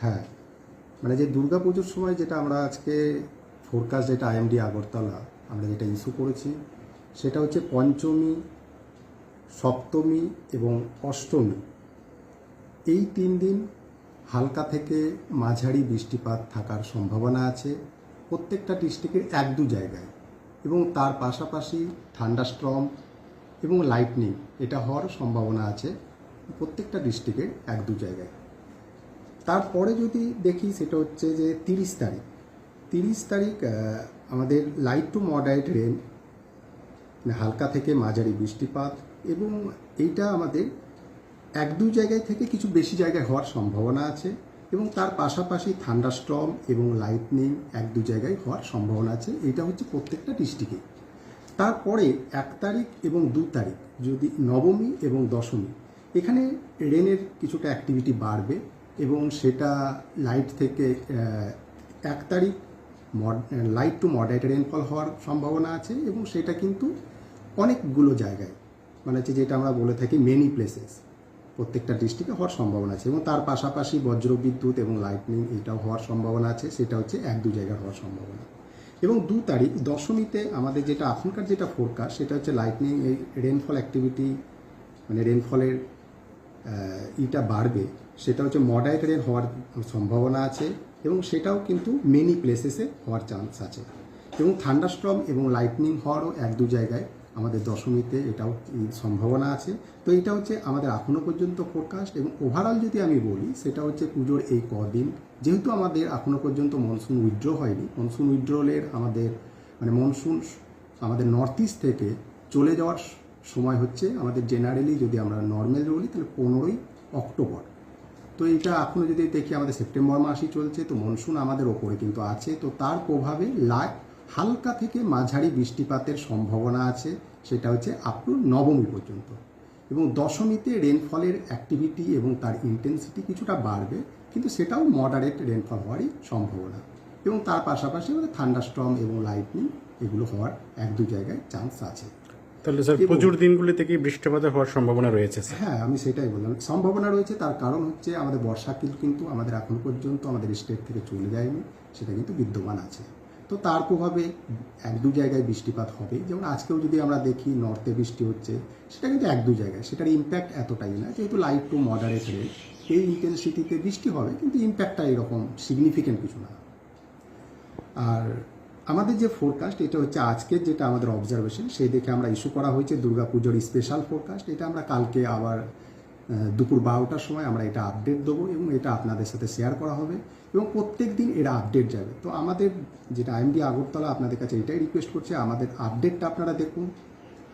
হ্যাঁ। মানে যে দুর্গা পুজোর সময় যেটা আমরা আজকে ফোরকাস্ট যেটা আইএমডি আগরতলা, আমরা যেটা ইস্যু করেছি, সেটা হচ্ছে পঞ্চমী, সপ্তমী এবং অষ্টমী। এই তিন দিন হালকা থেকে মাঝারি বৃষ্টিপাত থাকার সম্ভাবনা আছে প্রত্যেকটা ডিস্ট্রিক্টের এক দু জায়গায় এবং তার পাশাপাশি থান্ডাস্ট্রম এবং লাইটনিং এটা হওয়ার সম্ভাবনা আছে প্রত্যেকটা ডিস্ট্রিক্টের এক দু জায়গায়। তারপরে যদি দেখি, সেটা হচ্ছে যে তিরিশ তারিখ। তিরিশ তারিখ আমাদের লাইট টু মডারেট রেন হালকা থেকে মাঝারি বৃষ্টিপাত এবং এইটা আমাদের এক দু জায়গায় থেকে কিছু বেশি জায়গায় হওয়ার সম্ভাবনা আছে এবং তার পাশাপাশি থান্ডাস্ট্রম এবং লাইটনিং এক দু জায়গায় হওয়ার সম্ভাবনা আছে। এটা হচ্ছে প্রত্যেকটা ডিস্ট্রিক্টে তারপরে এক তারিখ এবং দু তারিখ, যদি নবমী এবং দশমী, এখানে রেনের কিছুটা অ্যাক্টিভিটি বাড়বে। এবং সেটা লাইট থেকে এক তারিখ মড লাইট টু মডারেট রেনফল হওয়ার সম্ভাবনা আছে এবং সেটা কিন্তু অনেকগুলো জায়গায় মানে হচ্ছে যেটা আমরা বলে থাকি মেনি প্লেসেস প্রত্যেকটা ডিস্ট্রিক্টে হওয়ার সম্ভাবনা আছে এবং তার পাশাপাশি বজ্রবিদ্যুৎ এবং লাইটনিং এটাও হওয়ার সম্ভাবনা আছে, সেটা হচ্ছে এক দু জায়গায় হওয়ার সম্ভাবনা। এবং দু তারিখ, দশমীতে আমাদের যেটা এখনকার যেটা ফোরকাস্ট সেটা হচ্ছে লাইটনিং এই রেনফল অ্যাক্টিভিটি মানে রেনফলের ইটা বাড়বে সেটা হচ্ছে মডারেট রেন হওয়ার সম্ভাবনা আছে এবং সেটাও কিন্তু মেনি প্লেসেসে হওয়ার চান্স আছে। এবং থান্ডারস্ট্রম এবং লাইটনিং হওয়ারও এক দু জায়গায় আমাদের দশমীতে এটাও সম্ভাবনা আছে। তো এটা হচ্ছে আমাদের এখনও পর্যন্ত ফোরকাস্ট এবং ওভারঅল যদি আমি বলি, সেটা হচ্ছে পুজোর এই কদিন, যেহেতু আমাদের এখনও পর্যন্ত মনসুন উইথড্র হয়নি মনসুন উইথড্রলের আমাদের মানে মনসুন আমাদের নর্থ ইস্ট থেকে চলে যাওয়ার সময় হচ্ছে আমাদের জেনারেলি যদি আমরা নর্মাল বলি, তাহলে পনেরোই অক্টোবর। তো এটা এখনও যদি দেখি, আমাদের সেপ্টেম্বর মাসই চলছে, তো মনসুন আমাদের ওপরে কিন্তু আছে। তো তার প্রভাবে লা হালকা থেকে মাঝারি বৃষ্টিপাতের সম্ভাবনা আছে, সেটা হচ্ছে আপ নবমী পর্যন্ত। এবং দশমীতে রেনফলের অ্যাক্টিভিটি এবং তার ইন্টেন্সিটি কিছুটা বাড়বে, কিন্তু সেটাও মডারেট রেনফল হওয়ারই সম্ভাবনা। এবং তার পাশাপাশি আমাদের থান্ডারস্টর্ম এবং লাইটনিং এগুলো হওয়ার এক দু জায়গায় চান্স আছে। তাহলে স্যার পুজোর দিনগুলিতে কি বৃষ্টিপাতের হওয়ার সম্ভাবনা রয়েছে হ্যাঁ আমি সেটাই বললাম। সম্ভাবনা রয়েছে তার কারণ হচ্ছে আমাদের বর্ষাকাল কিন্তু আমাদের এখন পর্যন্ত আমাদের স্টেট থেকে চলে যায়নি সেটা কিন্তু বিদ্যমান আছে। তো তার প্রভাবে এক দু জায়গায় বৃষ্টিপাত হবে। যেমন আজকেও যদি আমরা দেখি নর্থে বৃষ্টি হচ্ছে সেটা কিন্তু এক দু জায়গায়। সেটার ইম্প্যাক্ট এতটাই না যেহেতু লাইট টু মডারেট রেট এই ইন্টেন্সিটিতে বৃষ্টি হবে কিন্তু ইম্প্যাক্টটা এরকম সিগনিফিকেন্ট কিছু না। আর আমাদের যে ফোরকাস্ট এটা হচ্ছে আজকের যেটা আমাদের অবজারভেশন সেই দেখে আমরা ইস্যু করা হয়েছে, দুর্গাপুজোর স্পেশাল ফোরকাস্ট এটা আমরা কালকে আবার দুপুর বারোটার সময় আমরা এটা আপডেট দেবো এবং এটা আপনাদের সাথে শেয়ার করা হবে এবং প্রত্যেক দিন এটা আপডেট যাবে। তো আমাদের যেটা আইএমডি আগরতলা আপনাদের কাছে এটাই রিকোয়েস্ট করছে, আমাদের আপডেটটা আপনারা দেখুন।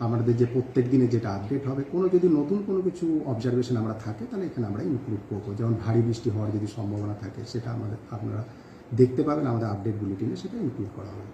আমাদের যে প্রত্যেক দিনে যেটা আপডেট হবে, কোনো যদি নতুন কোনো কিছু অবজারভেশন আমরা থাকে, তাহলে এখানে আমরা ইনক্লুড করব। যেমন ভারী বৃষ্টি হওয়ার যদি সম্ভাবনা থাকে, সেটা আমাদের আপনারা দেখতে পাবেন আমাদের আপডেট বুলেটিনে সেটা ইনক্লুড করা হবে।